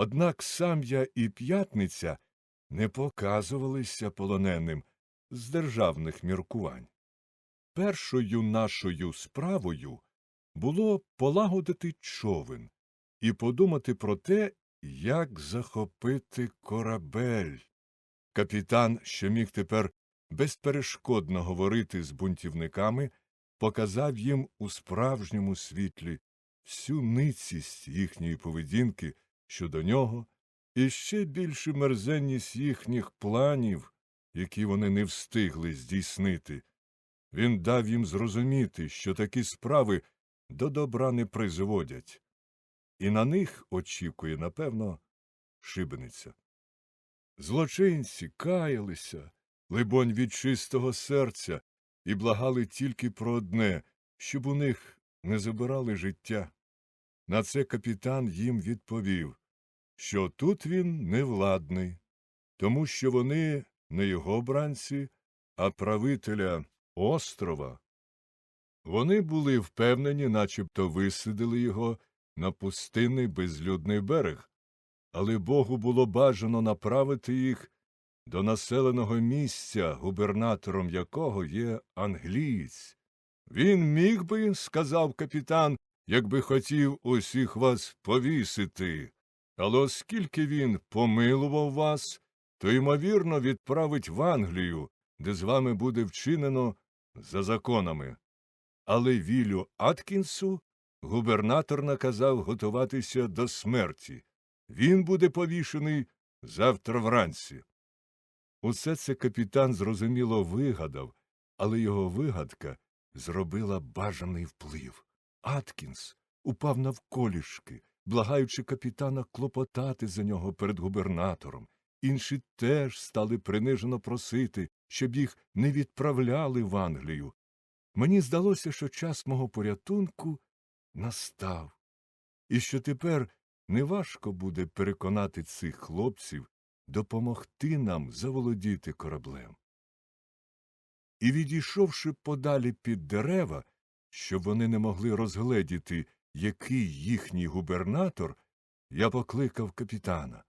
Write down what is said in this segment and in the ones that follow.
Однак сам я і п'ятниця не показувалися полоненим з державних міркувань. Першою нашою справою було полагодити човен і подумати про те, як захопити корабель. Капітан, що міг тепер безперешкодно говорити з бунтівниками, показав їм у справжньому світлі всю ницість їхньої поведінки щодо нього і ще більшу мерзенність їхніх планів, які вони не встигли здійснити. Він дав їм зрозуміти, що такі справи до добра не призводять, і на них очікує, напевно, шибениця. Злочинці каялися, либонь, від чистого серця, і благали тільки про одне, щоб у них не забирали життя. На це капітан їм відповів, що тут він невладний, тому що вони не його бранці, а правителя острова. Вони були впевнені, начебто висадили його на пустинний безлюдний берег, але Богу було бажано направити їх до населеного місця, губернатором якого є англієць. Він міг би, сказав капітан, якби хотів усіх вас повісити, але оскільки він помилував вас, то, ймовірно, відправить в Англію, де з вами буде вчинено за законами. Але Вілю Аткінсу губернатор наказав готуватися до смерті. Він буде повішений завтра вранці. Усе це капітан зрозуміло вигадав, але його вигадка зробила бажаний вплив. Аткінс упав навколішки, благаючи капітана клопотати за нього перед губернатором. Інші теж стали принижено просити, щоб їх не відправляли в Англію. Мені здалося, що час мого порятунку настав, і що тепер неважко буде переконати цих хлопців допомогти нам заволодіти кораблем. І, відійшовши подалі під дерева, щоб вони не могли розгледіти, який їхній губернатор, я покликав капітана.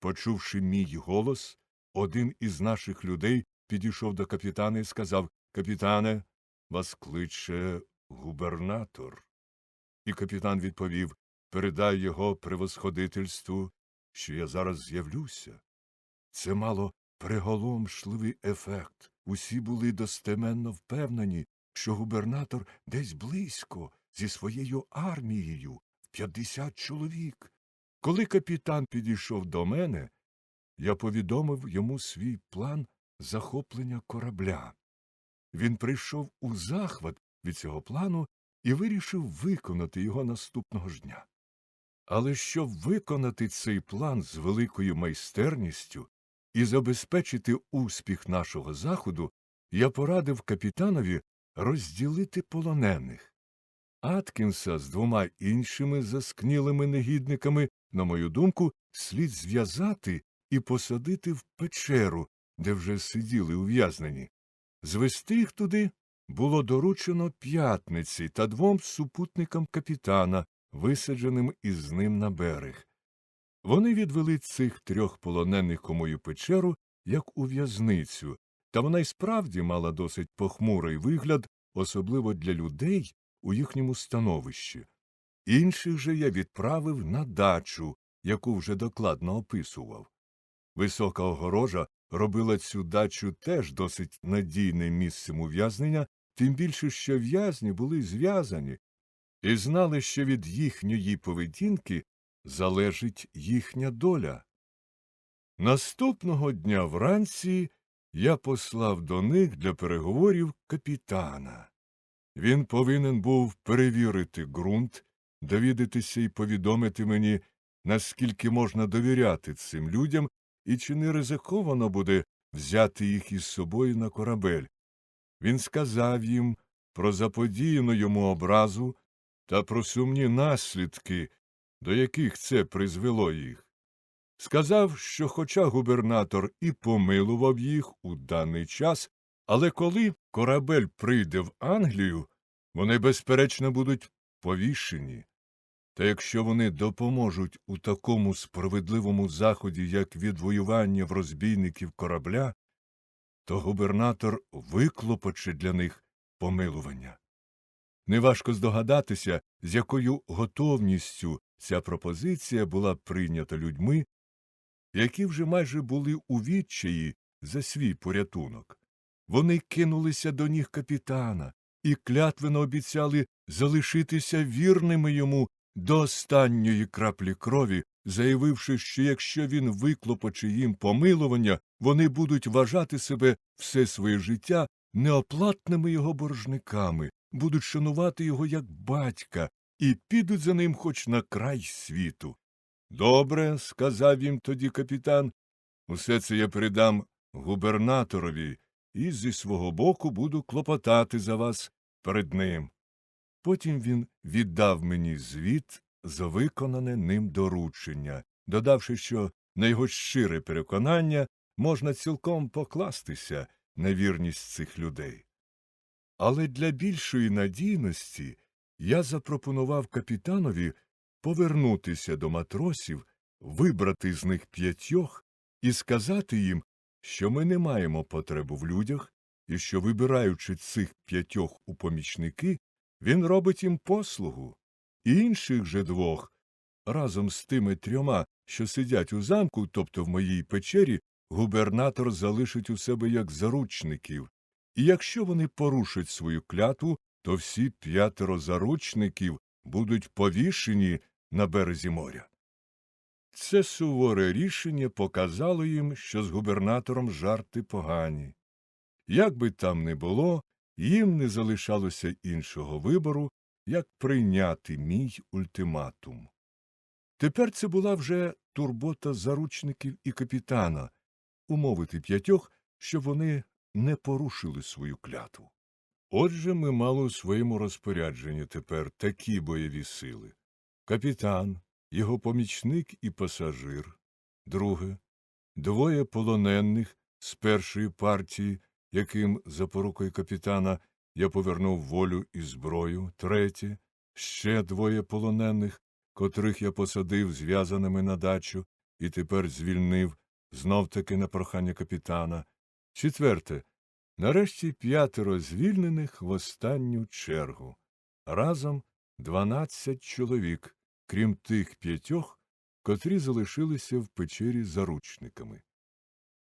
Почувши мій голос, один із наших людей підійшов до капітана і сказав Капітане, вас кличе губернатор. І капітан відповів Передай його превосходительству, що я зараз з'явлюся. Це мало приголомшливий ефект. Усі були достеменно впевнені, що губернатор десь близько зі своєю армією в п'ятдесят чоловік. Коли капітан підійшов до мене, я повідомив йому свій план захоплення корабля. Він прийшов у захват від цього плану і вирішив виконати його наступного ж дня. Але щоб виконати цей план з великою майстерністю і забезпечити успіх нашого заходу, я порадив капітанові розділити полонених. Аткінса з двома іншими заскнілими негідниками, на мою думку, слід зв'язати і посадити в печеру, де вже сиділи ув'язнені. Звести їх туди було доручено п'ятниці та двом супутникам капітана, висадженим із ним на берег. Вони відвели цих трьох полонених у мою печеру, як у в'язницю, та вона й справді мала досить похмурий вигляд, особливо для людей у їхньому становищі. Інших же я відправив на дачу, яку вже докладно описував. Висока огорожа робила цю дачу теж досить надійним місцем ув'язнення, тим більше, що в'язні були зв'язані і знали, що від їхньої поведінки залежить їхня доля. Наступного дня вранці я послав до них для переговорів капітана. Він повинен був перевірити ґрунт, довідатися і повідомити мені, наскільки можна довіряти цим людям і чи не ризиковано буде взяти їх із собою на корабель. Він сказав їм про заподіяну йому образу та про сумні наслідки, до яких це призвело їх. Сказав, що, хоча губернатор і помилував їх у даний час, але коли корабель прийде в Англію, вони, безперечно, будуть повішені. Та якщо вони допоможуть у такому справедливому заході, як відвоювання в розбійників корабля, то губернатор виклопоче для них помилування. Неважко здогадатися, з якою готовністю ця пропозиція була прийнята людьми, які вже майже були у відчаї за свій порятунок. Вони кинулися до ніг капітана і клятвено обіцяли залишитися вірними йому до останньої краплі крові, заявивши, що якщо він виклопоче їм помилування, вони будуть вважати себе все своє життя неоплатними його боржниками, будуть шанувати його як батька і підуть за ним хоч на край світу. Добре, сказав їм тоді капітан, усе це я передам губернаторові і зі свого боку буду клопотати за вас перед ним. Потім він віддав мені звіт за виконане ним доручення, додавши, що на його щире переконання можна цілком покластися на вірність цих людей. Але для більшої надійності я запропонував капітанові повернутися до матросів, вибрати з них п'ятьох і сказати їм, що ми не маємо потребу в людях, і що, вибираючи цих п'ятьох у помічники, він робить їм послугу. і Інших же двох, разом з тими трьома, що сидять у замку, тобто в моїй печері, губернатор залишить у себе як заручників, і якщо вони порушать свою клятву, то всі п'ятеро заручників будуть повішені на березі моря. Це суворе рішення показало їм, що з губернатором жарти погані. Як би там не було, їм не залишалося іншого вибору, як прийняти мій ультиматум. Тепер це була вже турбота заручників і капітана умовити п'ятьох, щоб вони не порушили свою клятву. Отже, ми мали у своєму розпорядженні тепер такі бойові сили. Капітан, його помічник і пасажир, друге, двоє полонених з першої партії, яким за порукою капітана я повернув волю і зброю, третє, ще двоє полонених, котрих я посадив зв'язаними на дачу і тепер звільнив знов таки на прохання капітана, четверте, нарешті п'ятеро звільнених в останню чергу, разом дванадцять чоловік, крім тих п'ятьох, котрі залишилися в печері заручниками.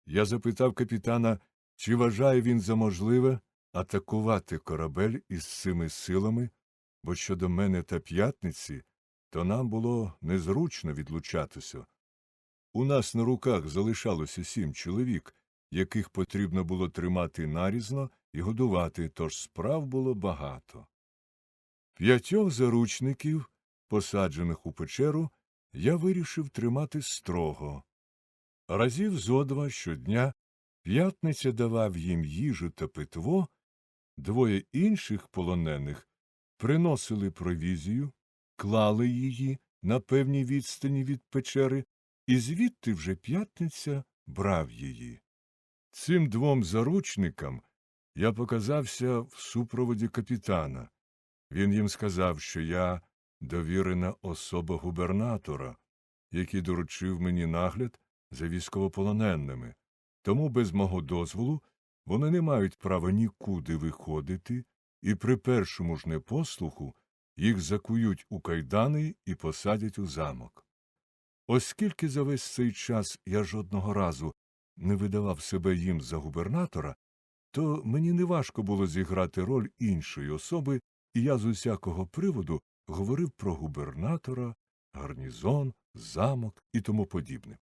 Я запитав капітана, чи вважає він за можливе атакувати корабель із цими силами, бо щодо мене та п'ятниці, то нам було незручно відлучатися. У нас на руках залишалося сім чоловік, яких потрібно було тримати нарізно і годувати, тож справ було багато. П'ятьох заручників, посаджених у печеру, я вирішив тримати строго. Разів зо два щодня п'ятниця давав їм їжу та питво, двоє інших полонених приносили провізію, клали її на певній відстані від печери, і звідти вже п'ятниця брав її. Цим двом заручникам я показався в супроводі капітана. Він їм сказав, що я довірена особа губернатора, який доручив мені нагляд за військовополоненими, тому без мого дозволу вони не мають права нікуди виходити, і при першому ж непослуху їх закують у кайдани і посадять у замок. Оскільки за весь цей час я жодного разу не видавав себе їм за губернатора, то мені неважко було зіграти роль іншої особи, і я з усякого приводу говорив про губернатора, гарнізон, замок і тому подібне.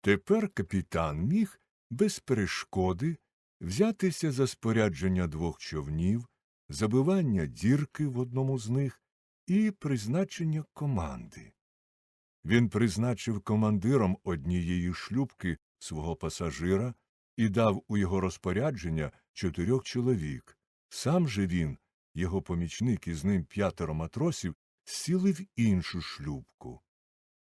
Тепер капітан міг без перешкоди взятися за спорядження двох човнів, забивання дірки в одному з них і призначення команди. Він призначив командиром однієї шлюбки свого пасажира і дав у його розпорядження чотирьох чоловік. Сам же він, його помічник і з ним п'ятеро матросів, сіли в іншу шлюбку.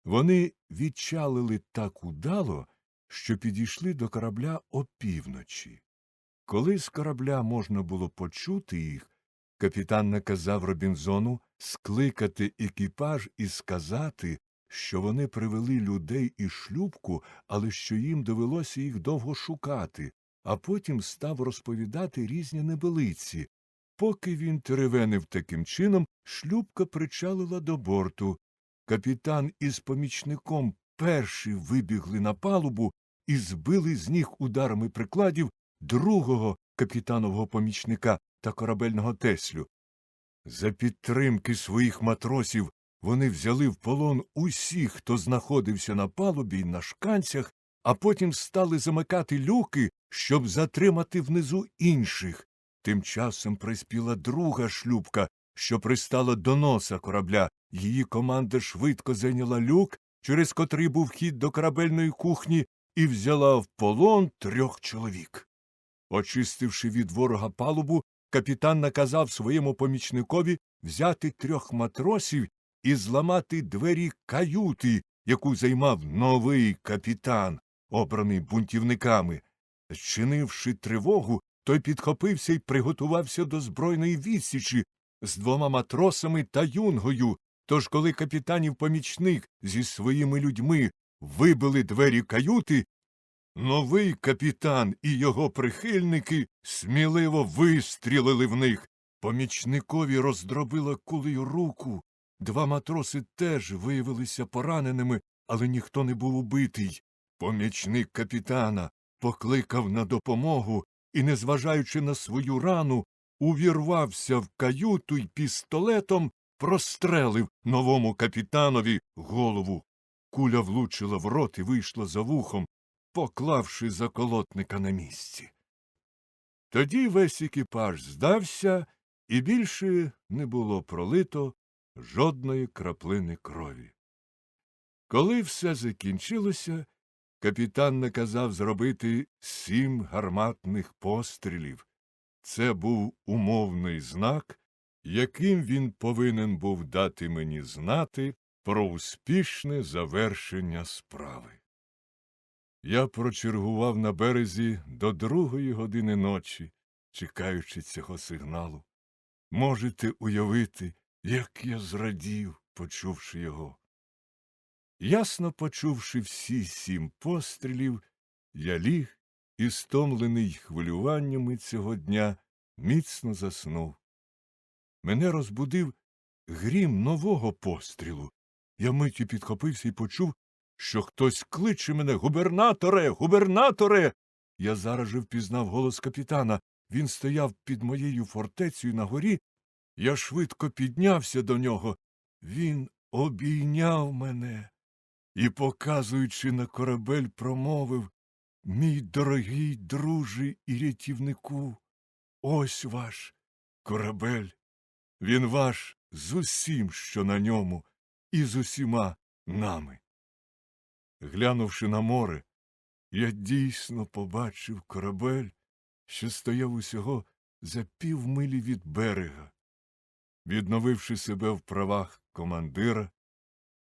Вони відчалили так удало, що підійшли до корабля опівночі. Коли з корабля можна було почути їх, капітан наказав Робінзону скликати екіпаж і сказати, що вони привели людей і шлюбку, але що їм довелося їх довго шукати, а потім став розповідати різні небелиці. Поки він теревенив таким чином, шлюбка причалила до борту. Капітан із помічником перші вибігли на палубу і збили з ніг ударами прикладів другого капітанового помічника та корабельного теслю. За підтримки своїх матросів вони взяли в полон усіх, хто знаходився на палубі й на шканцях, а потім стали замикати люки, щоб затримати внизу інших. Тим часом приспіла друга шлюбка, що пристала до носа корабля. Її команда швидко зайняла люк, через котрий був вхід до корабельної кухні, і взяла в полон трьох чоловік. Очистивши від ворога палубу, капітан наказав своєму помічникові взяти трьох матросів і зламати двері каюти, яку займав новий капітан, обраний бунтівниками. Зчинивши тривогу, той підхопився і приготувався до збройної відсічі з двома матросами та юнгою. Тож, коли капітанів помічник зі своїми людьми вибили двері каюти, новий капітан і його прихильники сміливо вистрілили в них. Помічникові роздробила кулею руку. Два матроси теж виявилися пораненими, але ніхто не був убитий. Помічник капітана покликав на допомогу і, незважаючи на свою рану, увірвався в каюту й пістолетом прострелив новому капітанові голову. Куля влучила в рот і вийшла за вухом, поклавши заколотника на місці. Тоді весь екіпаж здався, і більше не було пролито жодної краплини крові. Коли все закінчилося, капітан наказав зробити сім гарматних пострілів. Це був умовний знак, яким він повинен був дати мені знати про успішне завершення справи. Я прочергував на березі до другої години ночі, чекаючи цього сигналу. Можете уявити, як я зрадів, почувши його. Ясно почувши всі сім пострілів, я ліг і, стомлений хвилюваннями цього дня, міцно заснув. Мене розбудив грім нового пострілу. Я миттю підхопився і почув, що хтось кличе мене Губернаторе, губернаторе. Я зараз же впізнав голос капітана. Він стояв під моєю фортецею на горі. Я швидко піднявся до нього. Він обійняв мене і, показуючи на корабель, промовив Мій дорогий друже і рятівнику, ось ваш корабель. Він ваш з усім, що на ньому, і з усіма нами. Глянувши на море, я дійсно побачив корабель, що стояв усього за півмилі від берега. Відновивши себе в правах командира,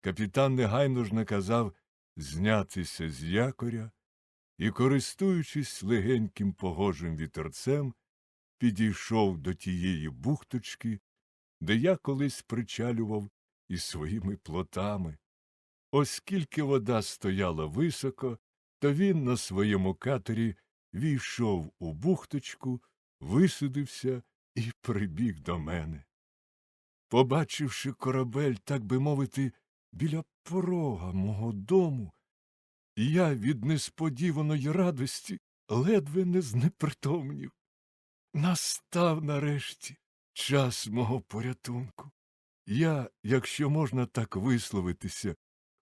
капітан негайно ж наказав знятися з якоря і, користуючись легеньким погожим вітерцем, підійшов до тієї бухточки, де я колись причалював із своїми плотами. Оскільки вода стояла високо, то він на своєму катері війшов у бухточку, висадився і прибіг до мене. Побачивши корабель, так би мовити, біля порога мого дому, я від несподіваної радості ледве не знепритомнів. Настав нарешті час мого порятунку. Я, якщо можна так висловитися,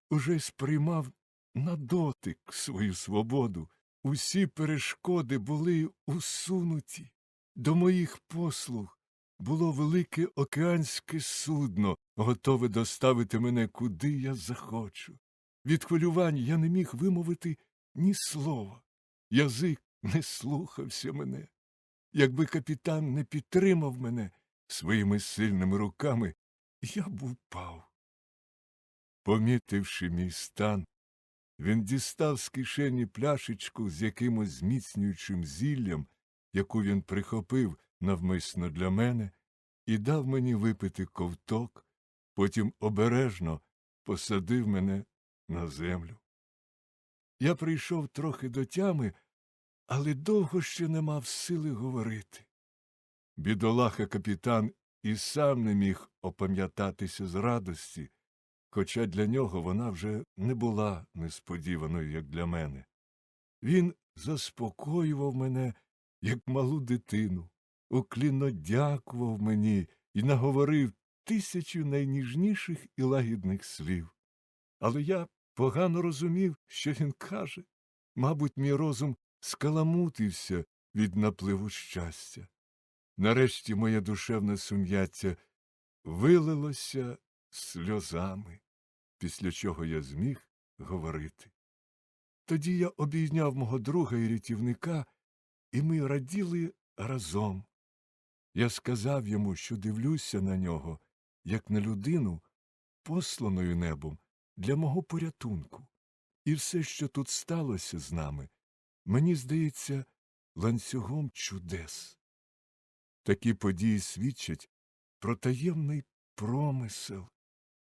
уже сприймав на дотик свою свободу. Усі перешкоди були усунуті. До моїх послуг було велике океанське судно, готове доставити мене куди я захочу. Від хвилювань я не міг вимовити ні слова. Язик не слухався мене. Якби капітан не підтримав мене своїми сильними руками, я б упав. Помітивши мій стан, він дістав з кишені пляшечку з якимось зміцнюючим зіллям, яку він прихопив навмисно для мене, і дав мені випити ковток, потім обережно посадив мене на землю. Я прийшов трохи до тями, але довго ще не мав сили говорити. Бідолаха капітан і сам не міг опам'ятатися з радості, хоча для нього вона вже не була несподіваною, як для мене. Він заспокоював мене, як малу дитину, уклінно дякував мені і наговорив тисячу найніжніших і лагідних слів. Але я погано розумів, що він каже. Мабуть, мій розум скаламутився від напливу щастя. Нарешті моє душевне сум'яття вилилося сльозами, після чого я зміг говорити. Тоді я обійняв мого друга і рятівника, і ми раділи разом. Я сказав йому, що дивлюся на нього, як на людину, посланою небом для мого порятунку. І все, що тут сталося з нами, мені здається ланцюгом чудес. Такі події свідчать про таємний промисел,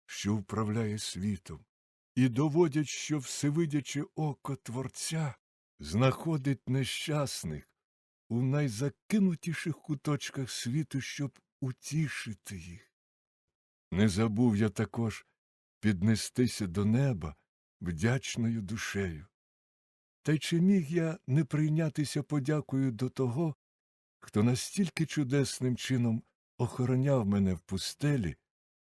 що управляє світом, і доводять, що всевидяче око Творця знаходить нещасних у найзакинутіших куточках світу, щоб утішити їх. Не забув я також піднестися до неба вдячною душею. Та й чи міг я не прийнятися подякою до того, хто настільки чудесним чином охороняв мене в пустелі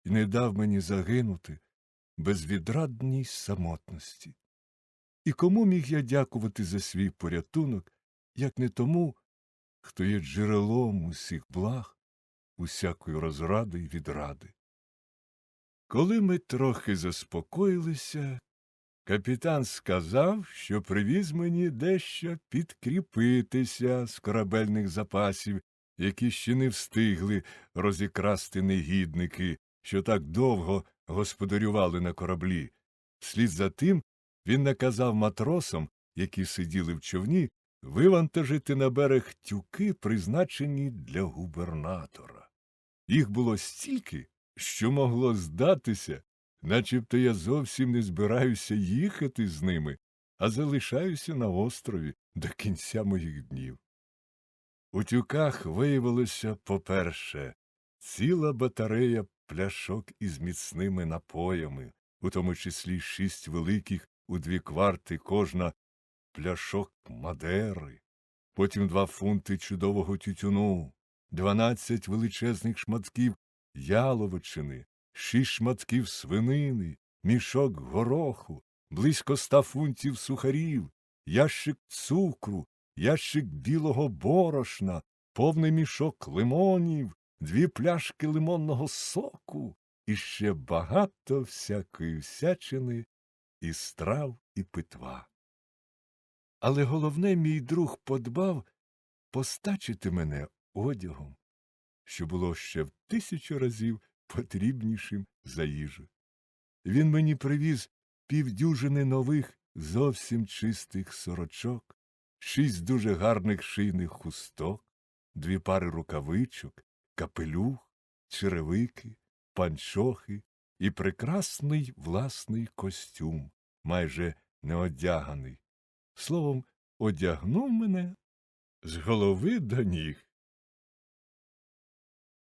і не дав мені загинути безвідрадній самотності. І кому міг я дякувати за свій порятунок, як не тому, хто є джерелом усіх благ, усякої розради й відради. Коли ми трохи заспокоїлися, капітан сказав, що привіз мені дещо підкріпитися з корабельних запасів, які ще не встигли розікрасти негідники, що так довго господарювали на кораблі. Слід за тим він наказав матросам, які сиділи в човні, вивантажити на берег тюки, призначені для губернатора. Їх було стільки, що могло здатися, начебто я зовсім не збираюся їхати з ними, а залишаюся на острові до кінця моїх днів. У тюках виявилося, по-перше, ціла батарея пляшок із міцними напоями, у тому числі шість великих у дві кварти кожна пляшок мадери, потім два фунти чудового тютюну, дванадцять величезних шматків яловичини, шість шматків свинини, мішок гороху, близько ста фунтів сухарів, ящик цукру, ящик білого борошна, повний мішок лимонів, дві пляшки лимонного соку і ще багато всякої всячини і страв і питва. Але головне, мій друг подбав постачити мене одягом, що було ще в тисячу разів потрібнішим за їжу. Він мені привіз півдюжини нових зовсім чистих сорочок, шість дуже гарних шийних хусток, дві пари рукавичок, капелюх, черевики, панчохи і прекрасний власний костюм, майже неодяганий. Словом, одягнув мене з голови до ніг.